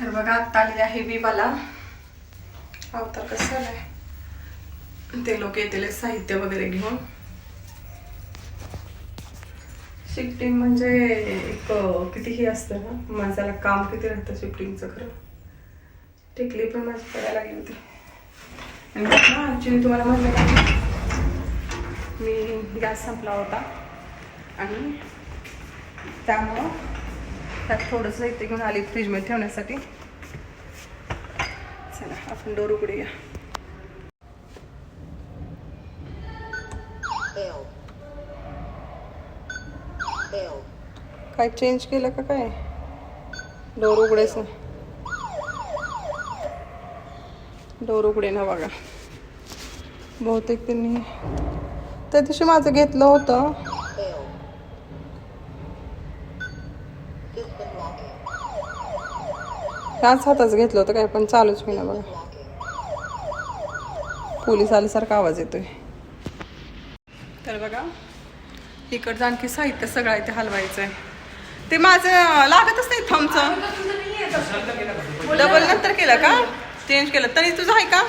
तर बघा आत्ता आलेले आहे विवाला. अवतार कसं आलाय? ते लोक येतील साहित्य वगैरे घेऊन. शिफ्टिंग म्हणजे एक कितीही असतं ना माझ्याला काम किती राहतं शिफ्टिंगचं खरं. टिकली पण माझी पडायला लागली होती. आणि ना ॲक्च्युली तुम्हाला म्हणलं मी गॅस संपला होता. आणि त्यामुळं त्यात थोडंसं इथे घेऊन आली फ्रीजमध्ये ठेवण्यासाठी. चला आपण डोर उघडूया. काय चेंज केलं का काय? डोर उघडायचं डोर उघडे ना बघा. बहुतेक त्यांनी त्या दिवशी माझं घेतलं होतं. ह्याच हाताच घेतलं होतं काय पण चालूच होईना बघा. Locking. पोलीस आल्यासारखा आवाज येतोय. तर बघा इकडचं आणखी साहित्य सगळं आहे ते हलवायचं आहे ते माझं लागतच नाही थमचं डबल नंतर केलं का? चेंज केलं. तरी तुझं आहे का?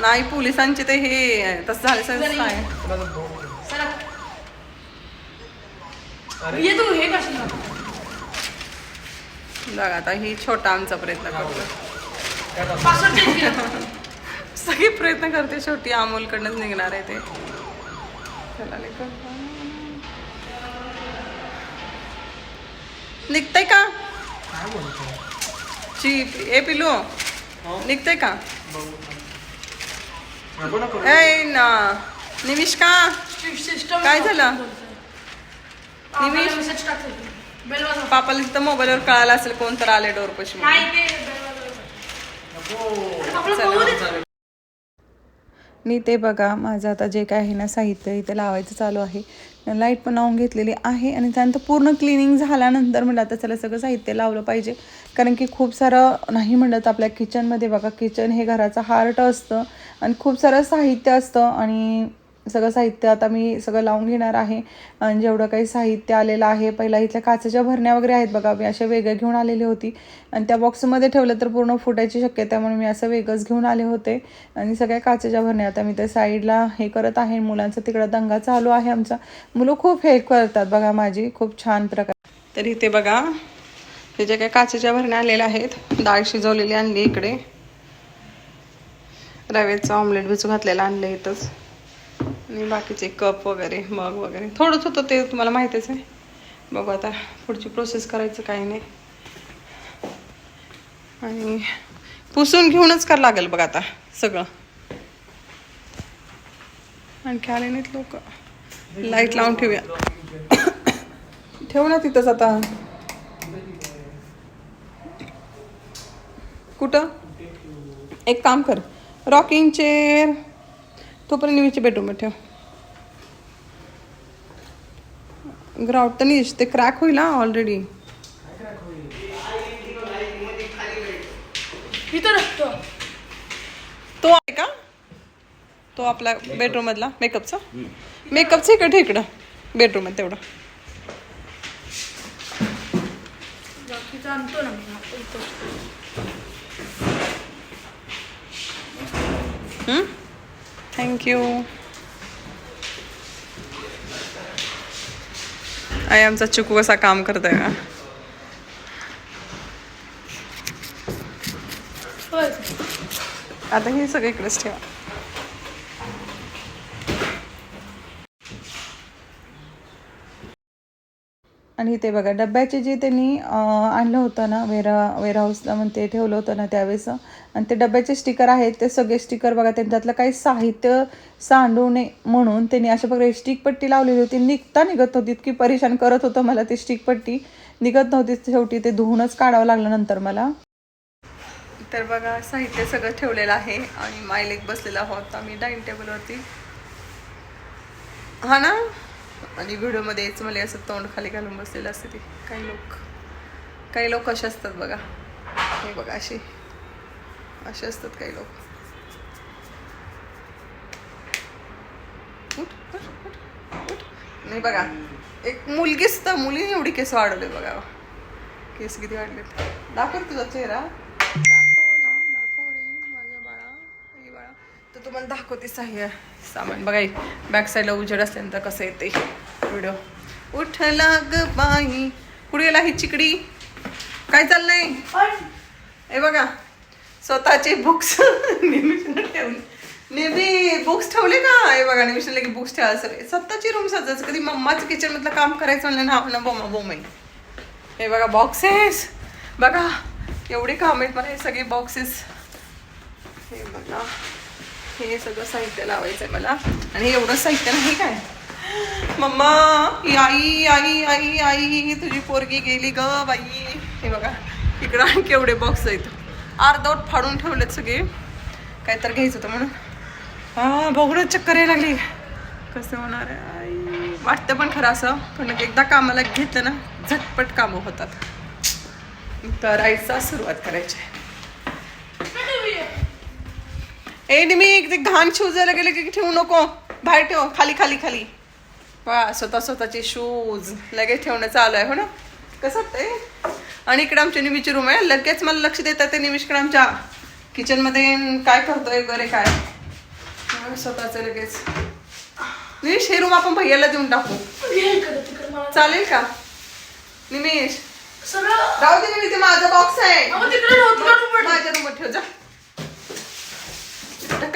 नाही पोलिसांचे ते हे तसं झालं आहे ये तू हे कशाला? बघा आता ही छोटा आमचा प्रयत्न करतो पासवर्ड चेंज केला. सगळी प्रयत्न करते शेवटी अमोलकडनंच निघणार आहे ते. चला लेकर. निघतंय का? ची ए पिलू निघतंय का? ए ना. निमिष्का सिस्टम काय झालं? निमिष? पापाला तिथं मोबाईलवर कळालं असेल कोण तर आले डोर पशी. मी ते बघा माझं आता जे काय आहे ना साहित्य इथे लावायचं चालू आहे. लाइट पण लावून घेतलेली आहे आणि त्यानंतर पूर्ण क्लिनिंग झाल्यानंतर म्हणलं आता चला सगळं साहित्य लावलं पाहिजे. कारण की खूप सारं नाही म्हणत आपल्या किचनमध्ये बघा किचन हे घराचं हार्ट असतं आणि खूप सारं साहित्य असतं आणि सगळं साहित्य आता मी सगळं लावून घेणार आहे. आणि जेवढं काही साहित्य आलेलं आहे पहिला इथल्या काचेच्या भरण्या वगैरे आहेत बघा मी अशा वेगळ्या घेऊन आलेली होती. आणि त्या बॉक्समध्ये ठेवलं तर पूर्ण फुटायची शक्यता म्हणून मी असं वेगळंच घेऊन आले होते. आणि सगळ्या काचेच्या भरण्या आता मी त्या साईडला हे करत आहे. मुलांचा तिकडं दंगा चालू आहे आमचा. मुलं खूप हेल्प करतात बघा माझी खूप छान प्रकार. तर इथे बघा हे जे काही काचेच्या भरण्या आलेल्या आहेत डाळ शिजवलेली आणली इकडे. रव्याचं ऑमलेट भिजू घातलेलं आणलं इथंच. आणि बाकीचे कप वगैरे मग वगैरे. थोडंच होतं ते तुम्हाला माहितीच आहे. बघू आता पुढची प्रोसेस करायचं काही नाही. आणि पुसून घेऊनच करावं लागेल बघ आता सगळं. आणखी आले नाहीत लोक. लाइट लावून ठेवूया. ठेवू ना तिथंच आता. कुठं? एक काम कर. रॉकिंग चेअर तोपर्यंत निवीच्या बेडरूममध्ये ठेव. ग्राउंड तर नाही ते क्रॅक होईल हा ऑलरेडी तो. आहे का? तो आपला बेडरूम मधला मेकअपचा मेकअपचं इकडे इकडं बेडरूममध्ये तेवढं. आणतो. थँक्यू आई आमचा चिकू कसा काम करत आहे का. आता हे सगळं इकडेच ठेवा. आणि ते बघा डब्याचे जे त्यांनी आणलं होतं ना वेरा वेअरहाऊसला म्हणते ठेवलं होतं ना त्यावेळेस. आणि ते डब्याचे स्टिकर आहेत ते सगळे स्टिकर बघा त्यांच्यातलं काही साहित्य सांडू नये म्हणून त्यांनी अशा प्रकारे स्टिक पट्टी लावलेली होती. निघता निघत होती इतकी परेशान करत होतं मला ती स्टिक पट्टी. निघत नव्हती शेवटी ते धुवूनच काढावं लागलं नंतर मला. तर बघा साहित्य सगळं ठेवलेलं आहे आणि मायलेक बसलेला होता. मी डायनिंग टेबलवरती. हा ना? आणि व्हिडिओमध्ये यायचं मला असं तोंड खाली घालून बसलेलं असते ते. काही लोक काही लोक असे असतात बघा. हे बघा असे असे असतात काही लोक. नाही बघा. एक मुलगीच तर मुलीने एवढी केस वाढवले बघा. केस किती वाढले दाखव तुझा चेहरा दाखव रे, दाखव रे, माझ्या बाळा, आई बाळा. तर तुम्हाला दाखवते सहाय्य सामान. बघा बॅक साईडला उजेड असल्यानंतर कसं येते व्हिडिओ उठला ग बाई. कुठे गेला ही चिकडी? काय चाललंय? हे बघा. स्वतःचे बुक्स निमिषला ठेवून नेहमी बुक्स ठेवले का? हे बघा निमिषला की बुक्स ठेवायला सगळे. स्वतःची रूम सजायचं. कधी मम्माचं किचन मधलं काम करायचं म्हणलं ना ना बोमा बोमाई. हे बघा बॉक्सेस बघा एवढे काम आहेत मला हे सगळे बॉक्सेस हे बघा. हे सगळं साहित्य लावायचं आहे मला. आणि एवढं साहित्य नाही काय? मम्मा आई आई आई आई तुझी पोरगी गेली ग बाई. हे बघा इकडं आणखी एवढे बॉक्स आहेत. अर्धवट फाडून ठेवलेत सगळे. काय तर घ्यायचं होतं म्हणून. हा बघूनच चक्कर यायला लागली. कसं होणार आहे आई? वाटतं पण खरं असं पण एकदा कामाला घेतलं ना झटपट कामं होतात. करायचा सुरुवात करायची ए मी ते घाण शिवजायला गेले की ठेवू नको. बाहेर ठेव खाली खाली खाली. वा स्वतः स्वतःचे शूज लगेच ठेवणं चालू आहे हो ना? कसं वाटतंय? आणि इकडे आमच्या निमीची रूम आहे. लगेच मला लक्ष देतात ते निमिषकडे आमच्या किचनमध्ये काय करतोय वगैरे काय? स्वतःचं लगेच. निमिष हे रूम आपण भैयाला देऊन टाकू. चालेल का? निमिष. राहू दे निमिष ते माझा बॉक्स आहे? माझ्या रूमवर ठेव जा.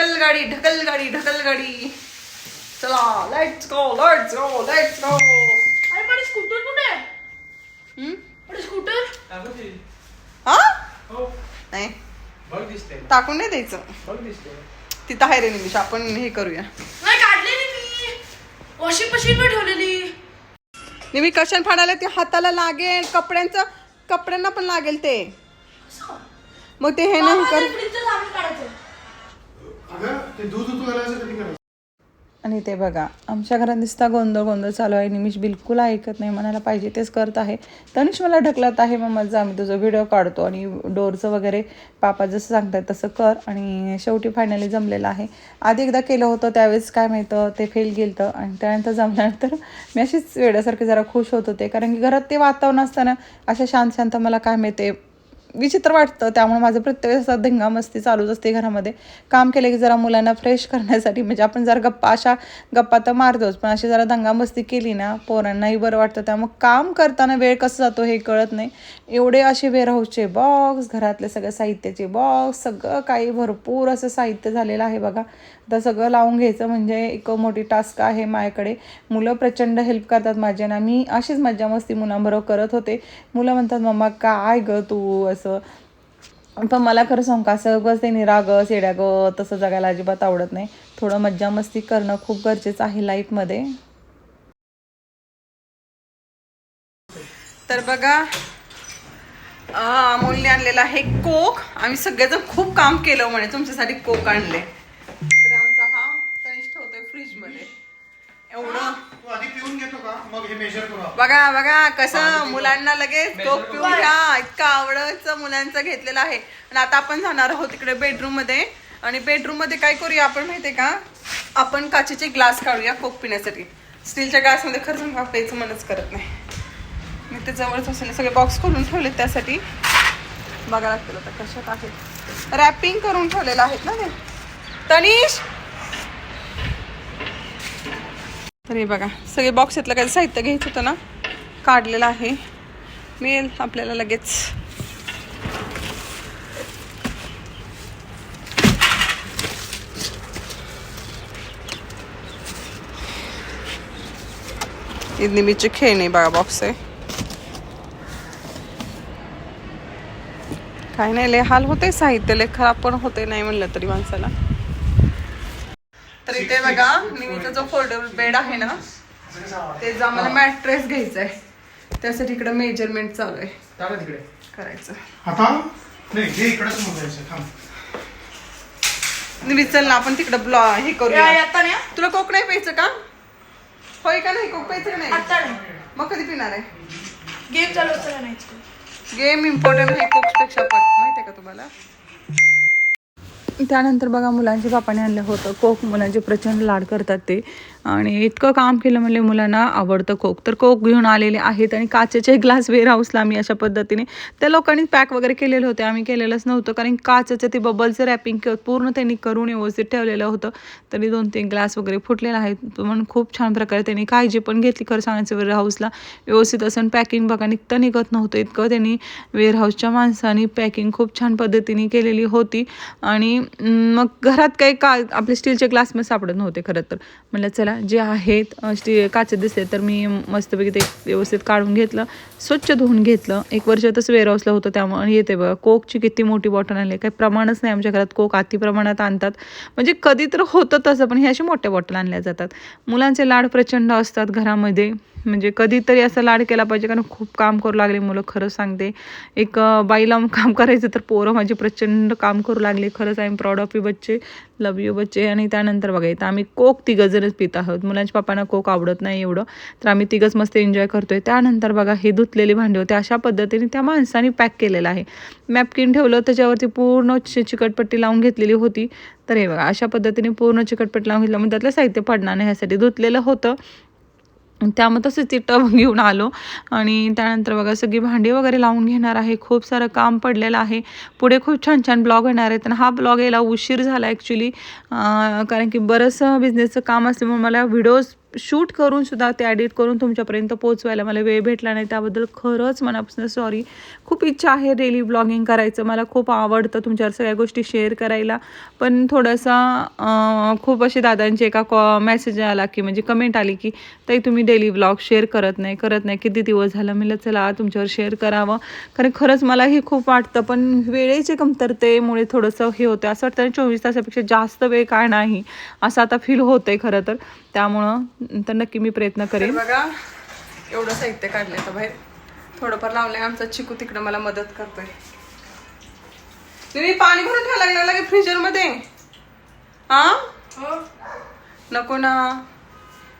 ढकल गाडी ढकल गाडी ढकल गाडी चला let's go let's go let's go अरे पण स्कूटर कुठे आहे? हम्म? पण स्कूटर हा? हो. नाही. बघ दिसते टाकून नाही द्यायचं. बघ दिसते तिथं आहे रे निमिष आपण हे करूया. नाही काढलेली मी. वॉशिंग मशीन वर ठेवलेली. निमिष कशाने फाडायला ते हाताला लागेल कपड्यांचं कपड्यांना पण लागेल ते. मग ते हे नाही कर. ते दूध कधी करायचं आणि ते बघा आमच्या घरात दिसता गोंधळ गोंधळ चालू आहे. निमिष बिलकुल ऐकत नाही. म्हणायला पाहिजे तेच करत आहे. तनिष मला ढकलत आहे. मग माझा आम्ही तुझा व्हिडिओ काढतो आणि डोरचं वगैरे पापा जसं सांगतात तसं कर. आणि शेवटी फायनली जमलेलं आहे. आधी एकदा केलं होतं त्यावेळेस काय माहितं ते फेल गेलं. आणि त्यानंतर जमल्यानंतर मी अशीच वेड्यासारखी जरा खुश होत होते. कारण की घरात ते वातावरण असताना अशा शांत शांत मला काय माहिती विचित्र वाटतं. त्यामुळे माझं प्रत्येक वेळेस असा धिंगामस्ती चालूच असते घरामध्ये. काम केलं की जरा मुलांना फ्रेश करण्यासाठी. म्हणजे आपण जर गप्पा अशा गप्पा तर मारतोच. पण अशी जरा दंगामस्ती केली ना पोरांनाही बरं वाटतं. त्यामुळे काम करताना वेळ कसं जातो हे कळत नाही. एवढे असे वेअरहाऊसचे बॉक्स घरातले सगळ्या साहित्याचे बॉक्स सगळं काही भरपूर असं साहित्य झालेलं आहे बघा. आता सगळं लावून घ्यायचं म्हणजे एक मोठी टास्क आहे माझ्याकडे. मुलं प्रचंड हेल्प करतात माझ्या ना मी अशीच मज्जा मस्ती मुलांबरोबर करत होते. मुलं म्हणतात मम्मा काय ग तू? असं पण मला खरं सांग का सगळंच ते निराग येड्या ग तसं जगायला अजिबात आवडत नाही. थोडं मज्जा मस्ती करणं खूप गरजेचं आहे लाईफमध्ये. तर बघा अमोलने आणलेला आहे कोक. आम्ही सगळेजण खूप काम केलं म्हणे तुमच्यासाठी कोक आणले. तर आमचा हा कनिष्ठ होतोय फ्रीजमध्ये. एवढं आधी पिऊन घेतो का? मग हे मेजर करू आपण. बघा बघा कसं मुलांना लगेच कोक पिऊन घ्या. इतकं आवडचं मुलांचं घेतलेलं आहे. आणि आता आपण जाणार आहोत तिकडे बेडरूममध्ये. आणि बेडरूममध्ये काय करूया आपण माहितीये का? आपण काचेचे ग्लास काढूया कोक पिण्यासाठी. स्टीलच्या ग्लासमध्ये खरंच का? प्यायचं मनच करत नाही. मी ते जवळच असलेले सगळे बॉक्स खोलून ठेवले त्यासाठी. बघा लागतील आता कशात आहेत रॅपिंग करून ठेवलेलं आहेत ना ते. तनिष! तर हे बघा सगळे बॉक्स यातलं काही साहित्य घ्यायचं होतं ना काढलेलं आहे. मिळेल आपल्याला लगेच. निमीचे खेळणे बघा बॉक्स आहे. काय नाही लय हाल होते साहित्य लय खराब पण होते नाही म्हणलं तरी माणसाला. इथे बघा. निमीचा जो फोल्डेबल बेड आहे ना त्याचा आम्हाला मॅट्रेस घ्यायचा आहे त्यासाठी इकडे मेजरमेंट चालू आहे. करायचं. आता? नाही हे इकडेच मोजायचं थांब. निमी चल ना आपण तिकडे ब्लॉ हे करूया. आता नाही तुला कोक नाही प्यायचं का? होय का नाही? कोक प्यायचं का नाही? मग कधी पिणार आहे? गेम चालू असतं का नाही गेम इम्पॉर्टंट आहे कोक्सपेक्षा पण. माहिती आहे का तुम्हाला? त्यानंतर बघा मुलांच्या बापाने आणलं होतं कोक मुलांचे प्रचंड लाड करतात ते. आणि इतकं काम केलं म्हणजे मुलांना आवडतं कोक तर कोक घेऊन आलेले आहेत आणि काचेचे ग्लास वेअर हाऊसला आम्ही अशा पद्धतीने त्या लोकांनी पॅक वगैरे केलेले होते. आम्ही केलेलंच नव्हतं कारण काचेचं ते बबलचं रॅपिंग पूर्ण त्यांनी करून व्यवस्थित ठेवलेलं होतं. तरी दोन तीन ग्लास वगैरे फुटलेले आहेत. म्हणून खूप छान प्रकारे त्यांनी काळजी पण घेतली खरं सांगायचं वेअर हाऊसला व्यवस्थित असं पॅकिंग बघा निघतं निघत नव्हतं. इतकं त्यांनी वेअर हाऊसच्या माणसाने पॅकिंग खूप छान पद्धतीने केलेली होती. आणि मग घरात काही का आपले स्टीलचे ग्लास मग सापडत नव्हते खरं तर. म्हणलं चला जे आहेत स्टील स्टी काचे दिसले तर मी मस्तपैकी ते व्यवस्थित काढून घेतलं स्वच्छ धुवून घेतलं. एक वर्ष तसं वेअरहाऊसला होतं त्यामुळे. येते बघा कोकची किती मोठी बॉटल आणली. काही प्रमाणच नाही आमच्या घरात कोक अति प्रमाणात आणतात. म्हणजे कधी तर होतं तसं पण हे असे मोठ्या बॉटल आणल्या जातात. मुलांचे लाड प्रचंड असतात घरामध्ये. म्हणजे कधीतरी असं लाड केला पाहिजे कारण खूप काम करू लागले मुलं खरं सांगते. एक बाईला काम करायचं तर पोरं माझी प्रचंड काम करू लागले. खरंच I am proud of you बच्चे. लव यू बच्चे. आणि त्यानंतर बघा इथं आम्ही कोक तिघंजणच पित आहोत. मुलांच्या पप्पांना कोक आवडत नाही एवढं. तर आम्ही तिघंच मस्त एन्जॉय करतोय. त्यानंतर बघा हे धुतलेले भांडे होते. अशा पद्धतीने त्या माणसाने पॅक केलेलं आहे. मॅपकिन ठेवलं त्याच्यावरती पूर्ण चिकटपट्टी लावून घेतलेली होती. तर हे बघा अशा पद्धतीने पूर्ण चिकटपट्टी लावून घेतलं मग त्यातलं साहित्य पडणार नाही. ह्यासाठी धुतलेलं होतं. त्यामुळे तसं ती टब घेऊन आलो. आणि त्यानंतर बघा सगळी भांडी वगैरे लावून घेणार आहे. खूप सारं काम पडलेलं आहे. पुढे खूप छान छान ब्लॉग येणार आहेत. आणि हा ब्लॉग यायला उशीर झाला ॲक्च्युली कारण की बरंचसं बिझनेसचं काम असल्यामुळे मला व्हिडिओज शूट करून सुद्धा ते ॲडिट करून तुमच्यापर्यंत पोहोचवायला मला वेळ भेटला नाही. त्याबद्दल खरंच मनापासून सॉरी खूप इच्छा आहे डेली ब्लॉगिंग करायचं. मला खूप आवडतं तुमच्यावर सगळ्या गोष्टी शेअर करायला. पण थोडासा खूप असे दादांचे एका कॉ मेसेज आला की म्हणजे कमेंट आली की ताई तुम्ही डेली ब्लॉग शेअर करत नाही करत नाही. किती दिवस झालं? मी चला तुमच्यावर शेअर करावं. कारण खरंच मलाही खूप वाटतं पण वेळेचे कमतरतेमुळे थोडंसं हे होतं. असं वाटतं चोवीस तासापेक्षा जास्त वेळ काय नाही? असं आता फील होतं आहे खरं तर. त्यामुळं तर नक्की मी प्रयत्न करेन. बघा एवढं साहित्य काढलंय तर बाहेर. थोडंफार लावलंय आमचा चिकू तिकडं मला मदत करतोय. तुम्ही पाणी भरून ठेवायला लागलं लागे फ्रीजरमध्ये हा? नको ना.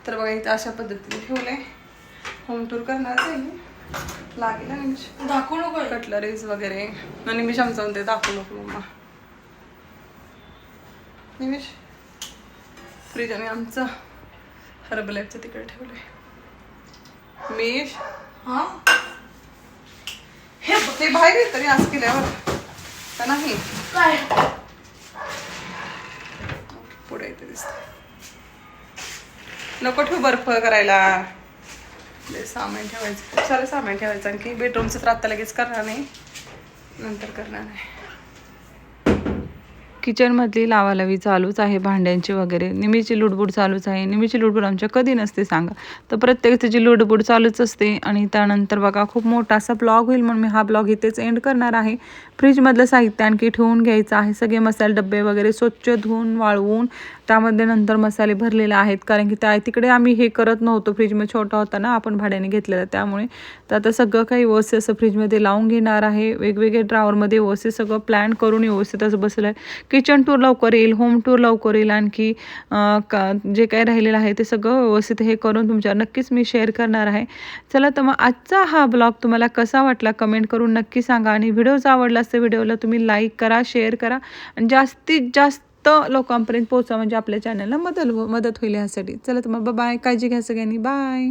तर बघा इथं अशा पद्धतीने ठेवलंय. होम टूर करणार आहे मी. लागेल ना निमिष. दाखवू नको कटलरीज वगैरे. मग निमिष आमचा म्हणते दाखवू नको मम्मा. निमिष. फ्रीज आणि आमचं. हर्बलाईफचं तिकडे ठेवलंय. मिश? हा? हे ते बाहेर आहे तरी आज केल्यावर. का नाही? काय? पुढे इथे दिसत नको ठेवू बर्फ करायला. सामान ठेवायचं. खूप सारं सामान ठेवायचं आणखी. बेडरूमचं तर आत्ता लगेच करणार नाही. नंतर करणार आहे किचनमधली लावालावी चालूच आहे भांड्यांची वगैरे. निमीची लुडबुड चालूच आहे. निमीची लुडबुड आमच्या कधी नसते सांगा. तर प्रत्येक त्याची लुडबुड चालूच असते आणि त्यानंतर बघा खूप मोठा असा ब्लॉग होईल म्हणून मी हा ब्लॉग इथेच एंड करणार आहे. फ्रीजमधलं साहित्य आणखी ठेवून घ्यायचं आहे. सगळे मसाले डबे वगैरे स्वच्छ धुवून वाळवून त्यामध्ये नंतर मसाले भरलेले आहेत. कारण की त्या तिकडे आम्ही हे करत नव्हतो. फ्रीजमध्ये छोटा होता ना आपण भाड्याने घेतलेला. त्यामुळे तर आता सगळं काही व्यवस्थित असं फ्रीजमध्ये लावून घेणार आहे. वेगवेगळे ड्रावरमध्ये व्यवस्थित सगळं प्लॅन करून व्यवस्थित असं बसलं आहे. किचन टूर लवकर येईल होम टूर लवकर येईल. आणखी का जे काही राहिलेलं आहे ते सगळं व्यवस्थित हे करून तुमच्या नक्कीच मी शेअर करणार आहे. चला तर मग आजचा हा ब्लॉग तुम्हाला कसा वाटला कमेंट करून नक्की सांगा. आणि व्हिडिओ आवडला असतं व्हिडिओला तुम्ही लाईक करा शेअर करा. आणि जास्तीत जास्त लोकांपर्यंत पोहोचा म्हणजे आपल्या चॅनलला मदत हो मदत होईल ह्यासाठी. चला तर मग बाय काळजी घ्या सगळ्यांनी. बाय